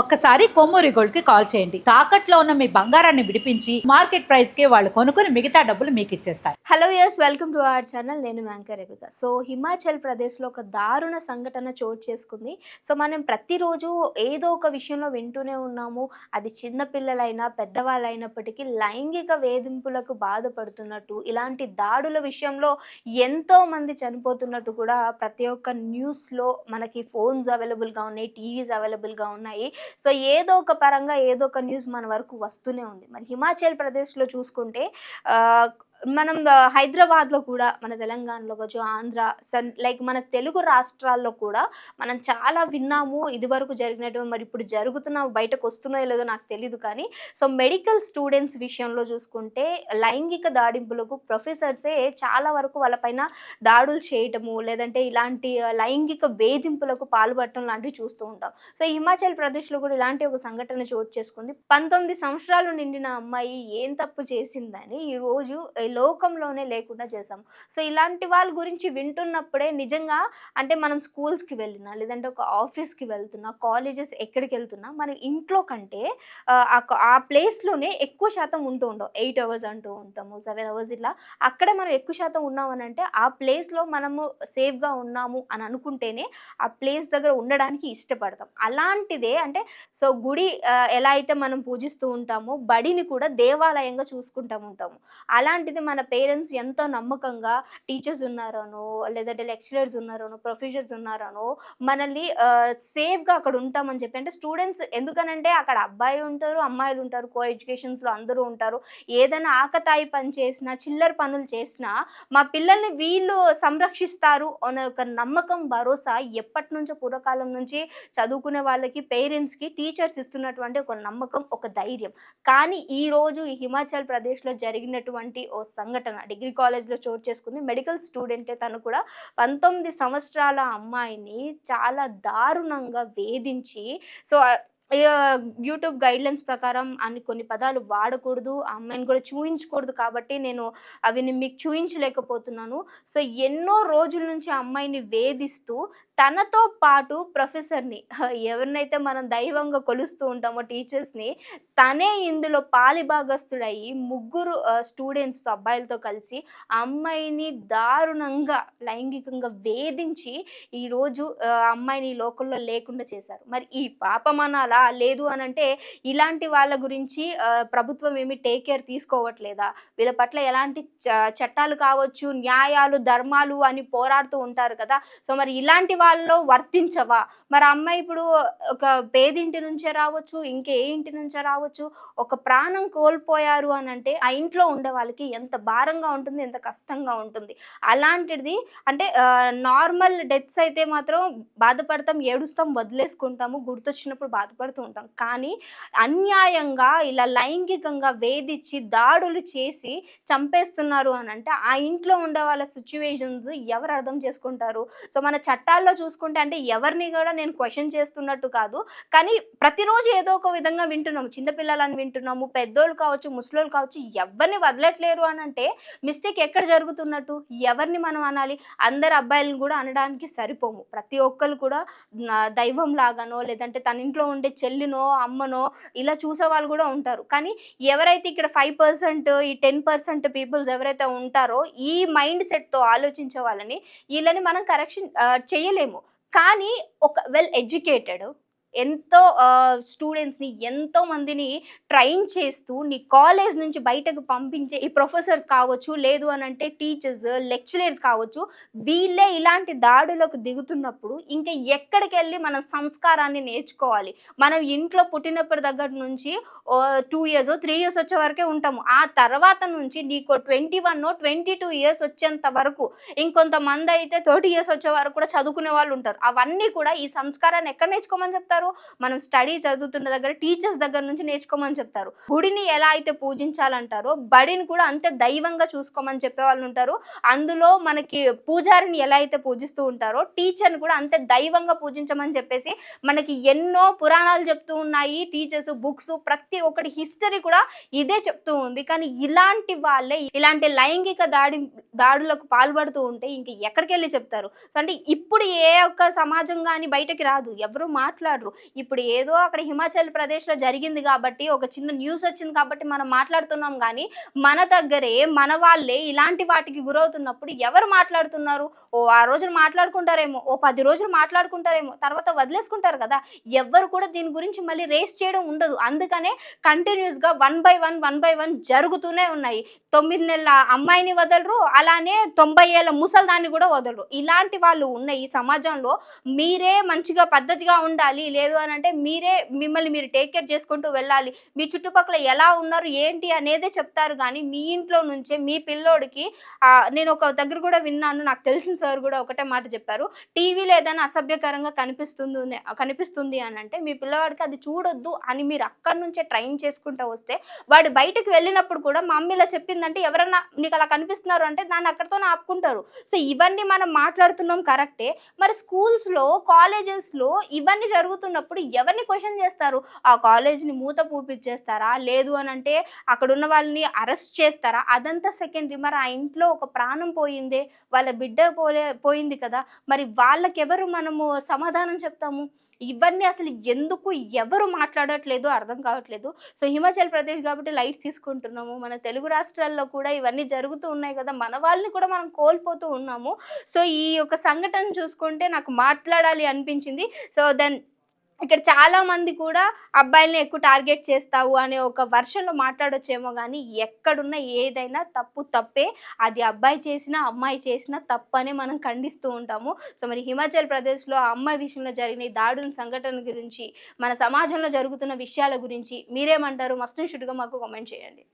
ఒక్కసారి కొమ్మూరి గోల్డ్కి కాల్ చేయండి. తాకట్లో ఉన్న మీ బంగారాన్ని విడిపించి మార్కెట్ ప్రైస్కి వాళ్ళు కొనుక్కుని మిగతా డబ్బులు మీకు ఇచ్చేస్తారు. Hello yes welcome to our channel నేను మ్యాంకర్ రేవిక సో హిమాచల్ ప్రదేశ్లో ఒక దారుణ సంఘటన చోటు చేసుకుంది. సో మనం ప్రతిరోజు ఏదో ఒక విషయంలో వింటూనే ఉన్నాము. అది చిన్న పిల్లలైనా పెద్దవాళ్ళైనప్పటికీ లైంగిక వేధింపులకు బాధపడుతున్నట్టు ఇలాంటి దాడుల విషయంలో ఎంతో మంది చనిపోతున్నట్టు కూడా ప్రతి ఒక్క న్యూస్లో మనకి ఫోన్స్ అవైలబుల్గా ఉన్నాయి టీవీస్ అవైలబుల్గా ఉన్నాయి. సో ఏదో ఒక పరంగా ఏదో ఒక న్యూస్ మన వరకు వస్తూనే ఉంది. మరి హిమాచల్ ప్రదేశ్లో చూసుకుంటే ఆ, మనం హైదరాబాద్లో కూడా మన తెలంగాణలో కావచ్చు ఆంధ్ర సన్ లైక్ మన తెలుగు రాష్ట్రాల్లో కూడా మనం చాలా విన్నాము ఇదివరకు జరిగినట్టు మరి ఇప్పుడు జరుగుతున్న బయటకు వస్తున్నాయో లేదో నాకు తెలియదు కానీ సో మెడికల్ స్టూడెంట్స్ విషయంలో చూసుకుంటే లైంగిక దాడింపులకు ప్రొఫెసర్సే చాలా వరకు వాళ్ళపైన దాడులు చేయటము లేదంటే ఇలాంటి లైంగిక వేధింపులకు పాల్పడటం లాంటివి చూస్తూ ఉంటాం. సో హిమాచల్ ప్రదేశ్లో కూడా ఇలాంటి ఒక సంఘటన చోటు చేసుకుంది. పంతొమ్మిది సంవత్సరాలు నిండిన అమ్మాయి ఏం తప్పు చేసిందని ఈ రోజు లోకంలోనే లేకుండా చేసాం సో ఇలాంటి వాళ్ళ గురించి వింటున్నప్పుడే నిజంగా అంటే మనం స్కూల్స్కి వెళ్ళినా లేదంటే ఒక ఆఫీస్కి వెళ్తున్నా కాలేజెస్ ఎక్కడికి వెళ్తున్నా మనం ఇంట్లో కంటే ఆ, ఆ ప్లేస్లోనే ఎక్కువ శాతం ఉంటూ ఉండవు ఎయిట్ అవర్స్ అంటూ ఉంటాము సెవెన్ అవర్స్ ఇట్లా. అక్కడే మనం ఎక్కువ శాతం ఉన్నామని అంటే ఆ ప్లేస్లో మనము సేఫ్గా ఉన్నాము అని అనుకుంటేనే ఆ ప్లేస్ దగ్గర ఉండడానికి ఇష్టపడతాం. అలాంటిదే అంటే సో గుడి ఎలా అయితే మనం పూజిస్తూ ఉంటామో బడిని కూడా దేవాలయంగా చూసుకుంటూ ఉంటాము. అలాంటిది మన పేరెంట్స్ ఎంతో నమ్మకంగా టీచర్స్ ఉన్నారనో లేదంటే లెక్చరర్స్ ఉన్నారనో ప్రొఫెసర్స్ ఉన్నారనో మనల్ని సేఫ్గా అక్కడ ఉంటామని చెప్పి అంటే స్టూడెంట్స్ ఎందుకనంటే అక్కడ అబ్బాయి ఉంటారు అమ్మాయిలు ఉంటారు కో ఎడ్యుకేషన్స్లో అందరూ ఉంటారు. ఏదైనా ఆకతాయి పని చేసినా చిల్లర పనులు చేసినా మా పిల్లల్ని వీళ్ళు సంరక్షిస్తారు అనే ఒక నమ్మకం భరోసా ఎప్పటి నుంచో పూర్వకాలం నుంచి చదువుకునే వాళ్ళకి పేరెంట్స్కి టీచర్స్ ఇస్తున్నటువంటి ఒక నమ్మకం ఒక ధైర్యం. కానీ ఈ రోజు ఈ హిమాచల్ ప్రదేశ్లో జరిగినటువంటి ఓ సంఘటన. డిగ్రీ కాలేజ్లో చోటు చేసుకుంది మెడికల్ స్టూడెంటే తను కూడా. పంతొమ్మిది సంవత్సరాల అమ్మాయిని చాలా దారుణంగా వేధించి సో యూట్యూబ్ గైడ్లైన్స్ ప్రకారం అన్ని కొన్ని పదాలు వాడకూడదు ఆ అమ్మాయిని కూడా చూయించకూడదు కాబట్టి నేను అవి మీకు చూయించలేకపోతున్నాను. సో ఎన్నో రోజుల నుంచి ఆ అమ్మాయిని వేధిస్తూ తనతో పాటు ప్రొఫెసర్ని ఎవరినైతే మనం దైవంగా కొలుస్తూ ఉంటామో టీచర్స్ని తనే ఇందులో పాలిభాగస్తుడయి ముగ్గురు స్టూడెంట్స్తో అబ్బాయిలతో కలిసి అమ్మాయిని దారుణంగా లైంగికంగా వేధించి ఈరోజు అమ్మాయిని లోకల్లో లేకుండా చేశారు. మరి ఈ పాపం అనాలా లేదు అని అంటే ఇలాంటి వాళ్ళ గురించి ప్రభుత్వం ఏమి టేక్ కేర్ తీసుకోవట్లేదా? వీళ్ళ పట్ల ఎలాంటి చ- చట్టాలు కావచ్చు న్యాయాలు ధర్మాలు అని పోరాడుతూ ఉంటారు కదా? సో మరి ఇలాంటి వాళ్ళలో వర్తించవా? మరి అమ్మాయి ఇప్పుడు ఒక పేదింటి నుంచే రావచ్చు ఇంకే ఇంటి నుంచే రావచ్చు ఒక ప్రాణం కోల్పోయారు అని అంటే ఆ ఇంట్లో ఉండే వాళ్ళకి ఎంత భారంగా ఉంటుంది ఎంత కష్టంగా ఉంటుంది. అలాంటిది అంటే నార్మల్ డెత్స్ అయితే మాత్రం బాధపడతాం ఏడుస్తాం వదిలేసుకుంటాము గుర్తొచ్చినప్పుడు బాధపడుతూ ఉంటాం. కానీ అన్యాయంగా ఇలా లైంగికంగా వేధించి దాడులు చేసి చంపేస్తున్నారు అని అంటే ఆ ఇంట్లో ఉండే వాళ్ళ సిచ్యువేషన్స్ ఎవరు అర్థం చేసుకుంటారు? సో మన చట్టాల్లో చూసుకుంటే అంటే ఎవరిని కూడా నేను క్వశ్చన్ చేస్తున్నట్టు కాదు. కానీ ప్రతిరోజు ఏదో ఒక విధంగా వింటున్నాము. చిన్నపిల్లలని వింటున్నాము. పెద్దోళ్ళు కావచ్చు ముసలోళ్ళు కావచ్చు ఎవరిని వదలట్లేరు అని అంటే మిస్టేక్ ఎక్కడ జరుగుతున్నట్టు? ఎవరిని మనం అనాలి? అందరు అబ్బాయిలను కూడా అనడానికి సరిపోము. ప్రతి ఒక్కరు కూడా దైవం లాగానో లేదంటే తన ఇంట్లో ఉండే చెల్లినో అమ్మనో ఇలా చూసే వాళ్ళు కూడా ఉంటారు. కానీ ఎవరైతే ఇక్కడ ఫైవ్ పర్సెంట్ ఈ టెన్ పర్సెంట్ పీపుల్స్ ఎవరైతే ఉంటారో ఈ మైండ్ సెట్తో ఆలోచించే వాళ్ళని వీళ్ళని మనం కరెక్షన్ చేయలేము. కానీ ఒక వెల్ ఎడ్యుకేటెడ్ ఎంతో స్టూడెంట్స్ని ఎంతో మందిని ట్రైన్ చేస్తూ నీ కాలేజ్ నుంచి బయటకు పంపించే ఈ ప్రొఫెసర్స్ కావచ్చు లేదు అని అంటే టీచర్స్ లెక్చరర్స్ కావచ్చు వీళ్ళే ఇలాంటి దాడులకు దిగుతున్నప్పుడు ఇంకా ఎక్కడికి వెళ్ళి మనం సంస్కారాన్ని నేర్చుకోవాలి. మనం ఇంట్లో పుట్టినప్పటి దగ్గర నుంచి టూ ఇయర్స్ త్రీ ఇయర్స్ వచ్చే వరకే ఉంటాము. ఆ తర్వాత నుంచి నీకు twenty one twenty two years వచ్చేంత వరకు ఇంకొంతమంది అయితే థర్టీ ఇయర్స్ వచ్చే వరకు కూడా చదువుకునే వాళ్ళు ఉంటారు. అవన్నీ కూడా ఈ సంస్కారాన్ని ఎక్కడ నేర్చుకోమని చెప్తారు? మనం స్టడీ చదువుతున్న దగ్గర టీచర్స్ దగ్గర నుంచి నేర్చుకోమని చెప్తారు. గుడిని ఎలా అయితే పూజించాలంటారో బడిని కూడా అంతే దైవంగా చూసుకోమని చెప్పే వాళ్ళు ఉంటారు. అందులో మనకి పూజారిని ఎలా అయితే పూజిస్తూ ఉంటారో టీచర్ని కూడా అంతే దైవంగా పూజించమని చెప్పేసి మనకి ఎన్నో పురాణాలు చెప్తూ ఉన్నాయి. టీచర్స్ బుక్స్ ప్రతి ఒక్కటి హిస్టరీ కూడా ఇదే చెప్తూ ఉంది. కానీ ఇలాంటి వాళ్ళే ఇలాంటి లైంగిక దాడి దాడులకు పాల్పడుతూ ఉంటే ఇంక ఎక్కడికి వెళ్ళి చెప్తారు అంటే ఇప్పుడు ఏ ఒక్క సమాజం కానీ బయటకి రాదు. ఎవరు మాట్లాడరు. ఇప్పుడు ఏదో అక్కడ హిమాచల్ ప్రదేశ్లో జరిగింది కాబట్టి ఒక చిన్న న్యూస్ వచ్చింది కాబట్టి మనం మాట్లాడుతున్నాం కానీ మన దగ్గరే మన వాళ్ళే ఇలాంటి వాటికి గురవుతున్నప్పుడు ఎవరు మాట్లాడుతున్నారు? ఓ ఆ రోజులు మాట్లాడుకుంటారేమో ఓ పది రోజులు మాట్లాడుకుంటారేమో తర్వాత వదిలేసుకుంటారు కదా. ఎవ్వరు కూడా దీని గురించి మళ్ళీ రేస్ చేయడం ఉండదు. అందుకనే కంటిన్యూస్గా one by one one by one జరుగుతూనే ఉన్నాయి. తొమ్మిది నెలల అమ్మాయిని వదలరు అలానే తొంభై ఏళ్ళ ముసల్దాన్ని కూడా వదలరు. ఇలాంటి వాళ్ళు ఉన్న ఈ సమాజంలో మీరే మంచిగా పద్ధతిగా ఉండాలి లేదు అని అంటే మీరే మిమ్మల్ని మీరు టేక్ కేర్ చేసుకుంటూ వెళ్ళాలి. మీ చుట్టుపక్కల ఎలా ఉన్నారు ఏంటి అనేదే చెప్తారు. కానీ మీ ఇంట్లో నుంచే మీ పిల్లోడికి నేను ఒక దగ్గర కూడా విన్నాను నాకు తెలిసిన సార్ కూడా ఒకటే మాట చెప్పారు. టీవీలో ఏదైనా అసభ్యకరంగా కనిపిస్తుంది కనిపిస్తుంది అని అంటే మీ పిల్లవాడికి అది చూడొద్దు అని మీరు అక్కడి నుంచే ట్రైన్ చేసుకుంటూ వస్తే వాడు బయటకు వెళ్ళినప్పుడు కూడా మా అమ్మ ఇలా చెప్పిందంటే ఎవరన్నా నీకు అలా కనిపిస్తున్నారు అంటే దాన్ని అక్కడితోనే ఆపుకుంటారు. సో ఇవన్నీ మనం మాట్లాడుతున్నాం కరెక్టే మరి స్కూల్స్లో కాలేజెస్లో ఇవన్నీ జరుగుతున్నప్పుడు ఎవరిని క్వశ్చన్ చేస్తారు? ఆ కాలేజ్ని మూత పూపించేస్తారా లేదు అని అంటే అక్కడ ఉన్న వాళ్ళని అరెస్ట్ చేస్తారా? అదంతా సెకండరీ. మరి ఆ ఇంట్లో ఒక ప్రాణం పోయిందే వాళ్ళ బిడ్డ పోలే పోయింది కదా. మరి వాళ్ళకెవరు మనము సమాధానం చెప్తాము? ఇవన్నీ అసలు ఎందుకు ఎవరు మాట్లాడట్లేదు అర్థం కావట్లేదు. సో హిమాచల్ ప్రదేశ్ కాబట్టి లైట్ తీసుకుంటున్నాము. మన తెలుగు రాష్ట్రాల్లో కూడా ఇవన్నీ జరుగుతూ ఉన్నాయి కదా. మన వాళ్ళని కూడా మనం కోల్పోతూ ఉన్నాము. సో ఈ యొక్క సంఘటన చూసుకుంటే నాకు మాట్లాడాలి అనిపించింది. సో దెన్ ఇక్కడ చాలా మంది కూడా అబ్బాయిల్ని ఎక్కువ టార్గెట్ చేస్తావు అనే ఒక వర్షన్లో మాట్లాడొచ్చేమో కానీ ఎక్కడున్న ఏదైనా తప్పు తప్పే. అది అబ్బాయి చేసినా అమ్మాయి చేసినా తప్పనే మనం ఖండిస్తూ ఉంటాము. సో మరి హిమాచల్ ప్రదేశ్లో ఆ అమ్మాయి విషయంలో జరిగిన దాడుల సంఘటన గురించి మన సమాజంలో జరుగుతున్న విషయాల గురించి మీరేమంటారు? మస్ట్ షుడ్గా మాకు కామెంట్ చేయండి.